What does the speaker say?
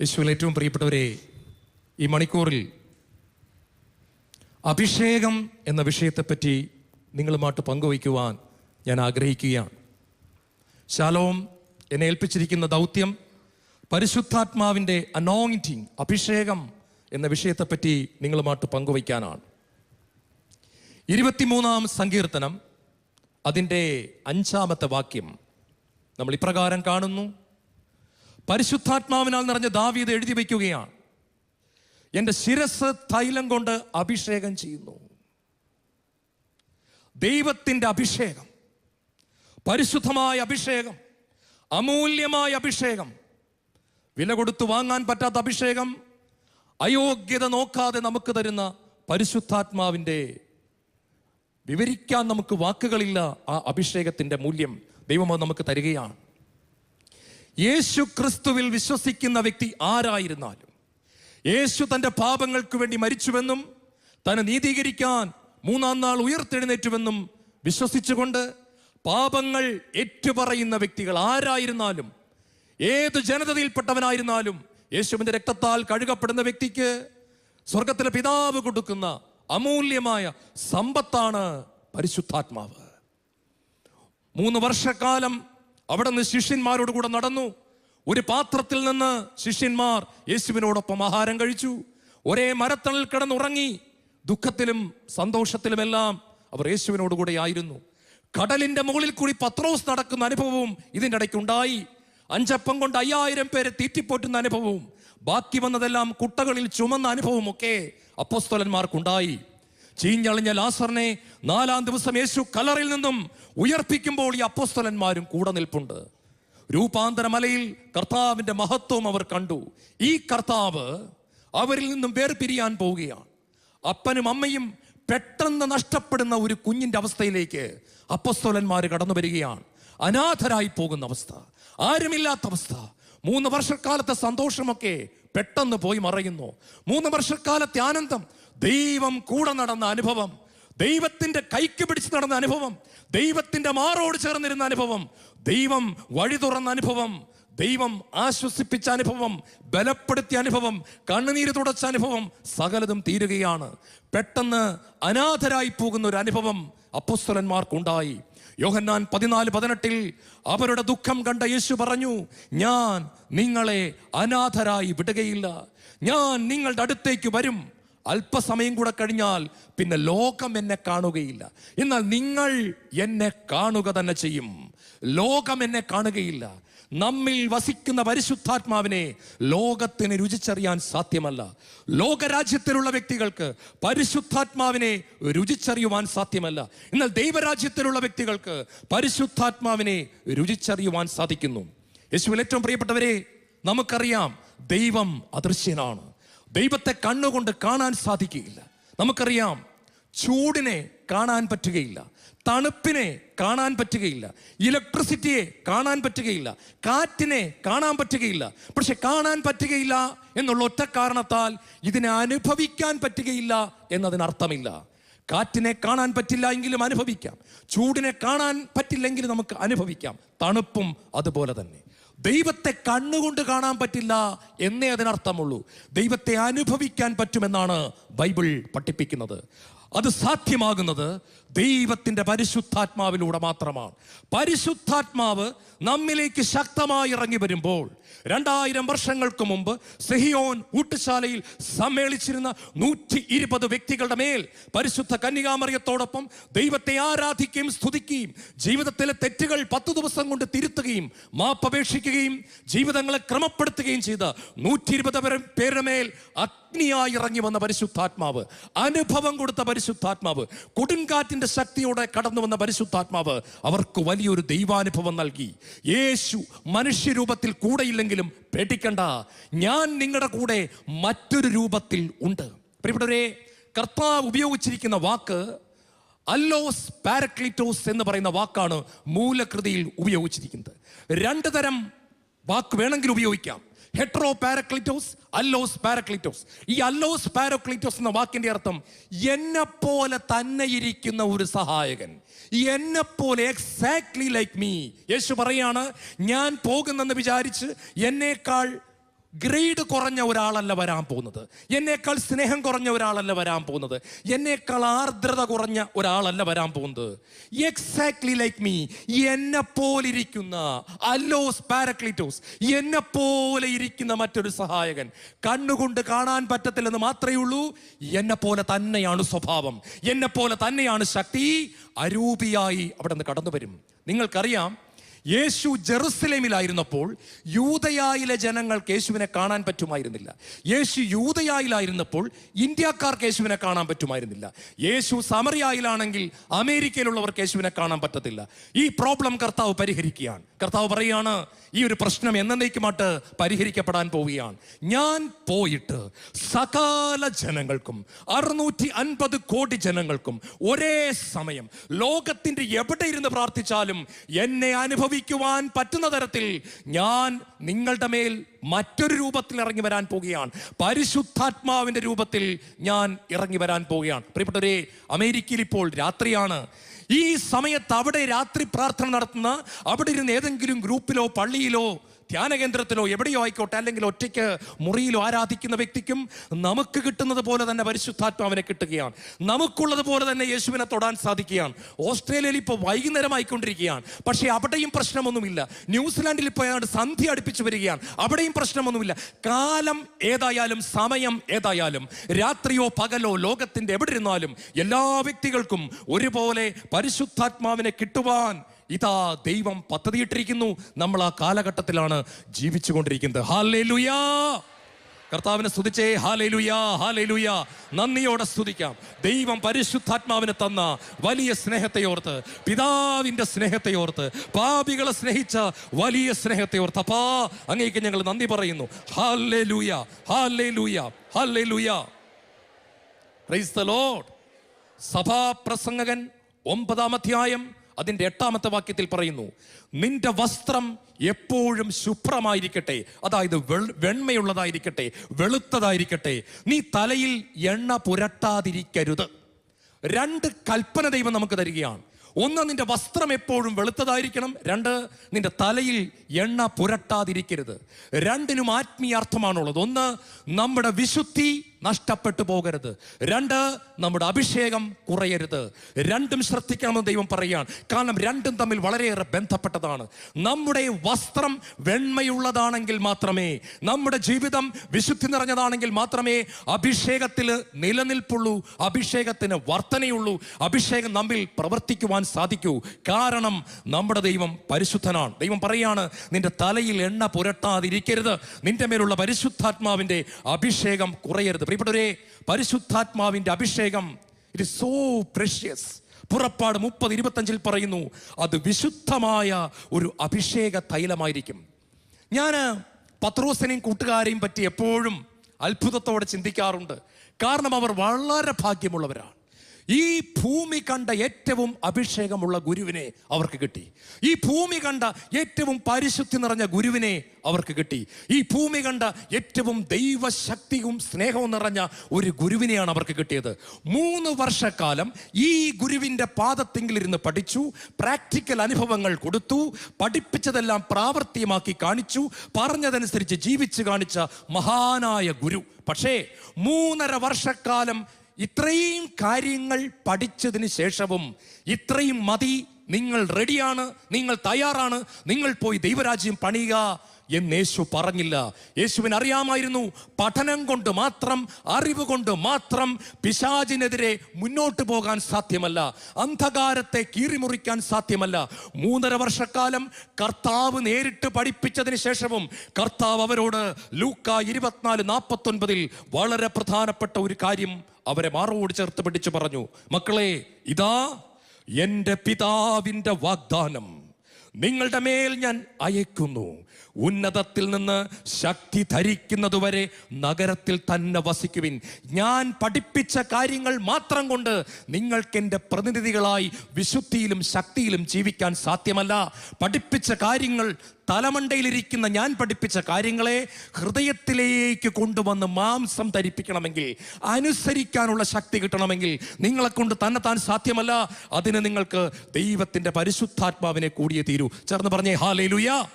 യേശുവിൽ ഏറ്റവും പ്രിയപ്പെട്ടവരെ ഈ മണിക്കൂറിൽ അഭിഷേകം എന്ന വിഷയത്തെപ്പറ്റി നിങ്ങളുമായിട്ട് പങ്കുവയ്ക്കുവാൻ ഞാൻ ആഗ്രഹിക്കുകയാണ്. ശാലോം എന്നെ ഏൽപ്പിച്ചിരിക്കുന്ന ദൗത്യം പരിശുദ്ധാത്മാവിന്റെ അനോയിന്റിങ് അഭിഷേകം എന്ന വിഷയത്തെപ്പറ്റി നിങ്ങളുമായിട്ട് പങ്കുവയ്ക്കാനാണ്. ഇരുപത്തിമൂന്നാം സങ്കീർത്തനം അതിന്റെ അഞ്ചാമത്തെ വാക്യം നമ്മൾ ഇപ്രകാരം കാണുന്നു. പരിശുദ്ധാത്മാവിനാൽ നിറഞ്ഞ ദാവീത് എഴുതി വയ്ക്കുകയാണ്. എന്റെ ശിരസ് തൈലം കൊണ്ട് അഭിഷേകം ചെയ്യുന്നു. ദൈവത്തിന്റെ അഭിഷേകം പരിശുദ്ധമായ അഭിഷേകം അമൂല്യമായ അഭിഷേകം വില കൊടുത്തു വാങ്ങാൻ പറ്റാത്ത അഭിഷേകം അയോഗ്യത നോക്കാതെ നമുക്ക് തരുന്ന പരിശുദ്ധാത്മാവിന്റെ വിവരിക്കാൻ നമുക്ക് വാക്കുകളില്ല ആ അഭിഷേകത്തിന്റെ മൂല്യം ദൈവം നമുക്ക് തരികയാണ്. യേശു ക്രിസ്തുവിൽ വിശ്വസിക്കുന്ന വ്യക്തി ആരായിരുന്നാലും യേശു തന്റെ പാപങ്ങൾക്ക് വേണ്ടി മരിച്ചുവെന്നും തന്നെ നീതീകരിക്കാൻ മൂന്നാം നാൾ ഉയർത്തെഴുന്നേറ്റുവെന്നും വിശ്വസിച്ചുകൊണ്ട് പാപങ്ങൾ ഏറ്റുപറയുന്ന വ്യക്തികൾ ആരായിരുന്നാലും ഏത് ജനതയിൽപ്പെട്ടവനായിരുന്നാലും യേശുവിന്റെ രക്തത്താൽ കഴുകപ്പെടുന്ന വ്യക്തിക്ക് സ്വർഗത്തിലെ പിതാവ് കൊടുക്കുന്ന അമൂല്യമായ സമ്പത്താണ് പരിശുദ്ധാത്മാവ്. മൂന്ന് വർഷക്കാലം അവിടെ നിന്ന് ശിഷ്യന്മാരോട് കൂടെ നടന്നു. ഒരു പാത്രത്തിൽ നിന്ന് ശിഷ്യന്മാർ യേശുവിനോടൊപ്പം ആഹാരം കഴിച്ചു. ഒരേ മരത്തണൽ കിടന്നുറങ്ങി. ദുഃഖത്തിലും സന്തോഷത്തിലുമെല്ലാം അവർ യേശുവിനോട് കൂടെ ആയിരുന്നു. കടലിന്റെ മുകളിൽ കൂടി പത്രോസ് നടക്കുന്ന അനുഭവവും ഇതിന്റെ ഇടയ്ക്ക് ഉണ്ടായി. അഞ്ചപ്പം കൊണ്ട് അയ്യായിരം പേരെ തീറ്റിപ്പോറ്റുന്ന അനുഭവവും ബാക്കി വന്നതെല്ലാം കുട്ടകളിൽ ചുമന്ന അനുഭവമൊക്കെ അപ്പോസ്തലന്മാർക്കുണ്ടായി. ചീഞ്ഞളിഞ്ഞ ലാസറിനെ നാലാം ദിവസം യേശു കലറിൽ നിന്നും ഉയർപ്പിക്കുമ്പോൾ ഈ അപ്പോസ്തലന്മാരും കൂടെ നിൽപ്പുണ്ട്. രൂപാന്തര മലയിൽ കർത്താവിന്റെ മഹത്വം അവർ കണ്ടു. ഈ കർത്താവ് അവരിൽ നിന്നും വേർപിരിയാൻ പോവുകയാണ്. അപ്പനും അമ്മയും പെട്ടെന്ന് നഷ്ടപ്പെടുന്ന ഒരു കുഞ്ഞിന്റെ അവസ്ഥയിലേക്ക് അപ്പസ്തോലന്മാർ കടന്നു വരികയാണ്. അനാഥരായി പോകുന്ന അവസ്ഥ ആരുമില്ലാത്ത അവസ്ഥ. മൂന്ന് വർഷക്കാലത്തെ സന്തോഷമൊക്കെ പെട്ടെന്ന് പോയി മറയുന്നു. മൂന്ന് വർഷക്കാലത്തെ ആനന്ദം ദൈവം കൂടെ നടന്ന അനുഭവം ദൈവത്തിന്റെ കൈക്ക് പിടിച്ച് നടന്ന അനുഭവം ദൈവത്തിന്റെ മാറോട് ചേർന്നിരുന്ന അനുഭവം ദൈവം വഴി തുറന്ന അനുഭവം ദൈവം ആശ്വസിപ്പിച്ച അനുഭവം ബലപ്പെടുത്തിയ അനുഭവം കണ്ണുനീര് തുടച്ച അനുഭവം സകലതും തീരുകയാണ്. പെട്ടെന്ന് അനാഥരായി പോകുന്ന ഒരു അനുഭവം അപ്പസ്തലന്മാർക്കുണ്ടായി. യോഹന്നാൻ പതിനാല് പതിനെട്ടിൽ അവരുടെ ദുഃഖം കണ്ട യേശു പറഞ്ഞു ഞാൻ നിങ്ങളെ അനാഥരായി വിടുകയില്ല. ഞാൻ നിങ്ങളുടെ അടുത്തേക്ക് വരും. അല്പസമയം കൂടെ കഴിഞ്ഞാൽ പിന്നെ ലോകം എന്നെ കാണുകയില്ല. എന്നാൽ നിങ്ങൾ എന്നെ കാണുക തന്നെ ചെയ്യും. ലോകം എന്നെ കാണുകയില്ല. നമ്മിൽ വസിക്കുന്ന പരിശുദ്ധാത്മാവിനെ ലോകത്തിന് രുചിച്ചറിയാൻ സാധ്യമല്ല. ലോകരാജ്യത്തിലുള്ള വ്യക്തികൾക്ക് പരിശുദ്ധാത്മാവിനെ രുചിച്ചറിയുവാൻ സാധ്യമല്ല. എന്നാൽ ദൈവരാജ്യത്തിലുള്ള വ്യക്തികൾക്ക് പരിശുദ്ധാത്മാവിനെ രുചിച്ചറിയുവാൻ സാധിക്കുന്നു. യേശുവിൽ ഏറ്റവും പ്രിയപ്പെട്ടവരെ നമുക്കറിയാം ദൈവം അദൃശ്യനാണ്. ദൈവത്തെ കണ്ണുകൊണ്ട് കാണാൻ സാധിക്കുകയില്ല. നമുക്കറിയാം ചൂടിനെ കാണാൻ പറ്റുകയില്ല തണുപ്പിനെ കാണാൻ പറ്റുകയില്ല ഇലക്ട്രിസിറ്റിയെ കാണാൻ പറ്റുകയില്ല കാറ്റിനെ കാണാൻ പറ്റുകയില്ല. പക്ഷെ കാണാൻ പറ്റുകയില്ല എന്നുള്ള ഒറ്റ കാരണത്താൽ ഇതിനെ അനുഭവിക്കാൻ പറ്റുകയില്ല എന്നതിനർത്ഥമില്ല. കാറ്റിനെ കാണാൻ പറ്റില്ല എങ്കിലും അനുഭവിക്കാം. ചൂടിനെ കാണാൻ പറ്റില്ലെങ്കിലും നമുക്ക് അനുഭവിക്കാം. തണുപ്പും അതുപോലെ തന്നെ. ദൈവത്തെ കണ്ണുകൊണ്ട് കാണാൻ പറ്റില്ല എന്നേ അതിനർത്ഥമുള്ളൂ. ദൈവത്തെ അനുഭവിക്കാൻ പറ്റുമെന്നാണ് ബൈബിൾ പഠിപ്പിക്കുന്നത്. അത് സാധ്യമാകുന്നത് ദൈവത്തിന്റെ പരിശുദ്ധാത്മാവിലൂടെ മാത്രമാണ്. പരിശുദ്ധാത്മാവ് നമ്മിലേക്ക് ശക്തമായി ഇറങ്ങി വരുമ്പോൾ രണ്ടായിരം വർഷങ്ങൾക്ക് മുമ്പ് സെഹിയോൻ ഊട്ടുശാലയിൽ സമ്മേളിച്ചിരുന്ന നൂറ്റി ഇരുപത് വ്യക്തികളുടെ മേൽ പരിശുദ്ധ കന്യകാമറിയത്തോടൊപ്പം ദൈവത്തെ ആരാധിക്കുകയും സ്തുതിക്കുകയും ജീവിതത്തിലെ തെറ്റുകൾ പത്തു ദിവസം കൊണ്ട് തിരുത്തുകയും മാപ്പപേക്ഷിക്കുകയും ജീവിതങ്ങളെ ക്രമപ്പെടുത്തുകയും ചെയ്ത നൂറ്റി ഇരുപത് പേരുടെ മേൽ അഗ്നിയായി ഇറങ്ങി വന്ന പരിശുദ്ധാത്മാവ് അനുഭവം കൊടുത്ത പരിശുദ്ധാത്മാവ് കൊടുങ്കാറ്റിന്റെ ശക്തിയോടെ കടന്നു വന്ന പരിശുദ്ധാത്മാവ് അവർക്ക് വലിയൊരു ദൈവാനുഭവം നൽകി. യേശു മനുഷ്യരൂപത്തിൽ കൂടെയില്ലെങ്കിലും പേടിക്കണ്ട. ഞാൻ നിങ്ങളുടെ കൂടെ മറ്റൊരു രൂപത്തിൽ ഉണ്ട്. പ്രിയപ്പെട്ടവരെ കർത്താവ് ഉപയോഗിച്ചിരിക്കുന്ന വാക്ക് അല്ലോസ് പാരക്ലിറ്റോസ് എന്ന് പറയുന്ന വാക്കാണ് മൂലകൃതിയിൽ ഉപയോഗിച്ചിരിക്കുന്നത്. രണ്ട് തരം വാക്ക് വേണമെങ്കിൽ ഉപയോഗിക്കാം. ഹെട്രോ പാരക്ലിറ്റോസ് അല്ലോസ് പാരക്ലിറ്റോസ് ഈ അല്ലോസ് പാരക്ലിറ്റോസ് എന്ന വാക്കിന്റെ അർത്ഥം എന്നെ പോലെ തന്നെ ഇരിക്കുന്ന ഒരു സഹായകൻ. എന്നെ പോലെ എക്സാക്ട്ലി ലൈക്ക് മീ യേശു പറയാണ് ഞാൻ പോകുന്നെന്ന് വിചാരിച്ച് എന്നേക്കാൾ ഗ്രേഡ് കുറഞ്ഞ ഒരാളല്ല വരാൻ പോകുന്നത്. എന്നേക്കാൾ സ്നേഹം കുറഞ്ഞ ഒരാളല്ല വരാൻ പോകുന്നത്. എന്നേക്കാൾ ആർദ്രത കുറഞ്ഞ ഒരാളല്ല വരാൻ പോകുന്നത്. എക്സാക്ട്ലി ലൈക്ക് മീ എന്നെ പോലെ ഇരിക്കുന്ന അല്ലോസ് പാരക്ലിറ്റോസ്. എന്നെ പോലെ ഇരിക്കുന്ന മറ്റൊരു സഹായകൻ. കണ്ണുകൊണ്ട് കാണാൻ പറ്റത്തില്ലെന്ന് മാത്രമേ ഉള്ളൂ. എന്നെ പോലെ തന്നെയാണ് സ്വഭാവം. എന്നെ പോലെ തന്നെയാണ് ശക്തി. അരൂപിയായി അവിടെ നിന്ന് കടന്നു വരും നിങ്ങൾക്കറിയാം യേശു ജെറുസലേമിലായിരുന്നപ്പോൾ യൂതയായിലെ ജനങ്ങൾക്ക് യേശുവിനെ കാണാൻ പറ്റുമായിരുന്നില്ല. യേശു യൂതയായിലായിരുന്നപ്പോൾ ഇന്ത്യക്കാർക്ക് യേശുവിനെ കാണാൻ പറ്റുമായിരുന്നില്ല. യേശു സമറിയായിലാണെങ്കിൽ അമേരിക്കയിലുള്ളവർക്ക് യേശുവിനെ കാണാൻ പറ്റത്തില്ല. ഈ പ്രോബ്ലം കർത്താവ് പരിഹരിക്കുകയാണ്. കർത്താവ് പറയുകയാണ് ഈ ഒരു പ്രശ്നം എന്നേക്കുമായിട്ട് പരിഹരിക്കപ്പെടാൻ പോവുകയാണ്. ഞാൻ പോയിട്ട് സകല ജനങ്ങൾക്കും അറുന്നൂറ്റി അൻപത് കോടി ജനങ്ങൾക്കും ഒരേ സമയം ലോകത്തിന്റെ എവിടെ ഇരുന്ന് പ്രാർത്ഥിച്ചാലും എന്നെ അനുഭവിക്കുവാൻ പറ്റുന്ന തരത്തിൽ ഞാൻ നിങ്ങളുടെ മേൽ മറ്റൊരു രൂപത്തിൽ ഇറങ്ങി വരാൻ പോവുകയാണ്. പരിശുദ്ധാത്മാവിന്റെ രൂപത്തിൽ ഞാൻ ഇറങ്ങി വരാൻ പോവുകയാണ്. പ്രിയപ്പെട്ടവരെ അമേരിക്കയിൽ ഇപ്പോൾ രാത്രിയാണ്. ഈ സമയത്ത് അവിടെ രാത്രി പ്രാർത്ഥന നടത്തുന്ന അവിടെ ഇരുന്ന് ഏതെങ്കിലും ഗ്രൂപ്പിലോ പള്ളിയിലോ ധ്യാന കേന്ദ്രത്തിലോ എവിടെയോ ആയിക്കോട്ടെ അല്ലെങ്കിൽ ഒറ്റയ്ക്ക് മുറിയിലോ ആരാധിക്കുന്ന വ്യക്തിക്കും നമുക്ക് കിട്ടുന്നത് പോലെ തന്നെ പരിശുദ്ധാത്മാവിനെ കിട്ടുകയാണ്. നമുക്കുള്ളത് പോലെ തന്നെ യേശുവിനെ തൊടാൻ സാധിക്കുകയാണ്. ഓസ്ട്രേലിയയിൽ ഇപ്പോൾ വൈകുന്നേരമായിക്കൊണ്ടിരിക്കുകയാണ്. പക്ഷേ അവിടെയും പ്രശ്നമൊന്നുമില്ല. ന്യൂസിലാൻഡിൽ ഇപ്പോൾ ഏതാണ്ട് സന്ധ്യ അടുപ്പിച്ച് വരികയാണ്. അവിടെയും പ്രശ്നമൊന്നുമില്ല. കാലം ഏതായാലും സമയം ഏതായാലും രാത്രിയോ പകലോ ലോകത്തിന്റെ എവിടെ ഇരുന്നാലും എല്ലാ വ്യക്തികൾക്കും ഒരുപോലെ പരിശുദ്ധാത്മാവിനെ കിട്ടുവാൻ ഇതാ ദൈവം പദ്ധതിയിട്ടിരിക്കുന്നു. നമ്മൾ ആ കാലഘട്ടത്തിലാണ് ജീവിച്ചുകൊണ്ടിരിക്കുന്നത്. ഹാലേലുയാ കർത്താവിനെ സ്തുതിച്ചേ. ഹാലേലുയാ ഹാലേലുയാ നന്ദിയോടെ സ്തുതിക്കാം. ദൈവം പരിശുദ്ധാത്മാവിനെ തന്ന വലിയ സ്നേഹത്തെയോർത്ത് പിതാവിന്റെ സ്നേഹത്തെയോർത്ത് പാപികളെ സ്നേഹിച്ച വലിയ സ്നേഹത്തെയോർത്ത് അപ്പാ അങ്ങേക്ക് ഞങ്ങൾ നന്ദി പറയുന്നു. Hallelujah hallelujah praise the lord സഭാപ്രസംഗകൻ ഒമ്പതാം അധ്യായം അതിന്റെ എട്ടാമത്തെ വാക്യത്തിൽ പറയുന്നു നിന്റെ വസ്ത്രം എപ്പോഴും ശുഭ്രമായിരിക്കട്ടെ അതായത് വെണ്മയുള്ളതായിരിക്കട്ടെ വെളുത്തതായിരിക്കട്ടെ നീ തലയിൽ എണ്ണ പുരട്ടാതിരിക്കരുത്. രണ്ട് കൽപ്പന ദൈവം നമുക്ക് തരികയാണ്. ഒന്ന് നിന്റെ വസ്ത്രം എപ്പോഴും വെളുത്തതായിരിക്കണം. രണ്ട് നിന്റെ തലയിൽ എണ്ണ പുരട്ടാതിരിക്കരുത്. രണ്ടിനും ആത്മീയാർത്ഥമാണുള്ളത്. ഒന്ന് നമ്മുടെ വിശുദ്ധി നഷ്ടപ്പെട്ടു പോകരുത്. രണ്ട് നമ്മുടെ അഭിഷേകം കുറയരുത്. രണ്ടും ശ്രദ്ധിക്കണമെന്ന് ദൈവം പറയുകയാണ്. കാരണം രണ്ടും തമ്മിൽ വളരെയേറെ ബന്ധപ്പെട്ടതാണ്. നമ്മുടെ വസ്ത്രം വെണ്മയുള്ളതാണെങ്കിൽ മാത്രമേ നമ്മുടെ ജീവിതം വിശുദ്ധി നിറഞ്ഞതാണെങ്കിൽ മാത്രമേ അഭിഷേകത്തിൽ നിലനിൽപ്പുള്ളൂ അഭിഷേകത്തിന് വർധനയുള്ളൂ അഭിഷേകം നമ്മിൽ പ്രവർത്തിക്കുവാൻ സാധിക്കൂ. കാരണം നമ്മുടെ ദൈവം പരിശുദ്ധനാണ്. ദൈവം പറയാണ് നിന്റെ തലയിൽ എണ്ണ പുരട്ടാതിരിക്കരുത്. നിന്റെ മേലുള്ള പരിശുദ്ധാത്മാവിന്റെ അഭിഷേകം കുറയരുത്. പ്രിയപ്പെട്ടവരെ പരിശുദ്ധാത്മാവിന്റെ അഭിഷേകം ഇറ്റ് സോ പ്രഷ്യസ് പുറപ്പാട് മുപ്പത് ഇരുപത്തഞ്ചിൽ പറയുന്നു അത് വിശുദ്ധമായ ഒരു അഭിഷേക തൈലമായിരിക്കും. ഞാൻ പത്രോസിനെയും കൂട്ടുകാരെയും പറ്റി എപ്പോഴും അത്ഭുതത്തോടെ ചിന്തിക്കാറുണ്ട്. കാരണം അവർ വളരെ ഭാഗ്യമുള്ളവരാണ്. ഈ ഭൂമി കണ്ട ഏറ്റവും അഭിഷേകമുള്ള ഗുരുവിനെ അവർക്ക് കിട്ടി. ഈ ഭൂമി കണ്ട ഏറ്റവും പരിശുദ്ധി നിറഞ്ഞ ഗുരുവിനെ അവർക്ക് കിട്ടി. ഈ ഭൂമി കണ്ട ഏറ്റവും ദൈവശക്തിയും സ്നേഹവും നിറഞ്ഞ ഒരു ഗുരുവിനെയാണ് അവർക്ക് കിട്ടിയത്. മൂന്ന് വർഷക്കാലം ഈ ഗുരുവിന്റെ പാദത്തെങ്കിലിരുന്ന് പഠിച്ചു പ്രാക്ടിക്കൽ അനുഭവങ്ങൾ കൊടുത്തു പഠിപ്പിച്ചതെല്ലാം പ്രാവർത്തികമാക്കി കാണിച്ചു പറഞ്ഞതനുസരിച്ച് ജീവിച്ചു കാണിച്ച മഹാനായ ഗുരു. പക്ഷേ മൂന്നര വർഷക്കാലം ഇത്രയും കാര്യങ്ങൾ പഠിച്ചതിന് ശേഷവും ഇത്രയും മതി നിങ്ങൾ റെഡിയാണ് നിങ്ങൾ തയ്യാറാണ് നിങ്ങൾ പോയി ദൈവരാജ്യം പണിയുക. എന്ന് യേശു പറഞ്ഞില്ല. യേശുവിന് അറിയാമായിരുന്നു പഠനം കൊണ്ട് മാത്രം അറിവ് കൊണ്ട് മാത്രം പിശാചിനെതിരെ മുന്നോട്ട് പോകാൻ സാധ്യമല്ല. അന്ധകാരത്തെ കീറിമുറിക്കാൻ സാധ്യമല്ല. മൂന്നര വർഷക്കാലം കർത്താവ് നേരിട്ട് പഠിപ്പിച്ചതിന് ശേഷവും കർത്താവ് അവരോട് ലൂക്ക ഇരുപത്തിനാല് നാൽപ്പത്തൊൻപതിൽ വളരെ പ്രധാനപ്പെട്ട ഒരു കാര്യം അവരെ മാറോട് ചേർത്ത് പിടിച്ചു പറഞ്ഞു. മക്കളെ ഇതാ എന്റെ പിതാവിന്റെ വാഗ്ദാനം. നിങ്ങളുടെ മേൽ ഞാൻ അയക്കുന്നു ഉന്നതത്തിൽ നിന്ന് ശക്തി ധരിക്കുന്നതുവരെ നഗരത്തിൽ തന്നെ വസിക്കുവിൻ. ഞാൻ പഠിപ്പിച്ച കാര്യങ്ങൾ മാത്രം കൊണ്ട് നിങ്ങൾക്ക് എന്റെ പ്രതിനിധികളായി വിശുദ്ധിയിലും ശക്തിയിലും ജീവിക്കാൻ സാധ്യമല്ല. പഠിപ്പിച്ച കാര്യങ്ങൾ തലമണ്ടയിലിരിക്കുന്ന ഞാൻ പഠിപ്പിച്ച കാര്യങ്ങളെ ഹൃദയത്തിലേക്ക് കൊണ്ടുവന്ന് മാംസം ധരിപ്പിക്കണമെങ്കിൽ അനുസരിക്കാനുള്ള ശക്തി കിട്ടണമെങ്കിൽ നിങ്ങളെ കൊണ്ട് തന്നെ താൻ സാധ്യമല്ല. അതിന് നിങ്ങൾക്ക് ദൈവത്തിന്റെ പരിശുദ്ധാത്മാവിനെ കൂടിയേ തീരൂ. ചേർന്ന് പറഞ്ഞേ ഹാലേലുയാ.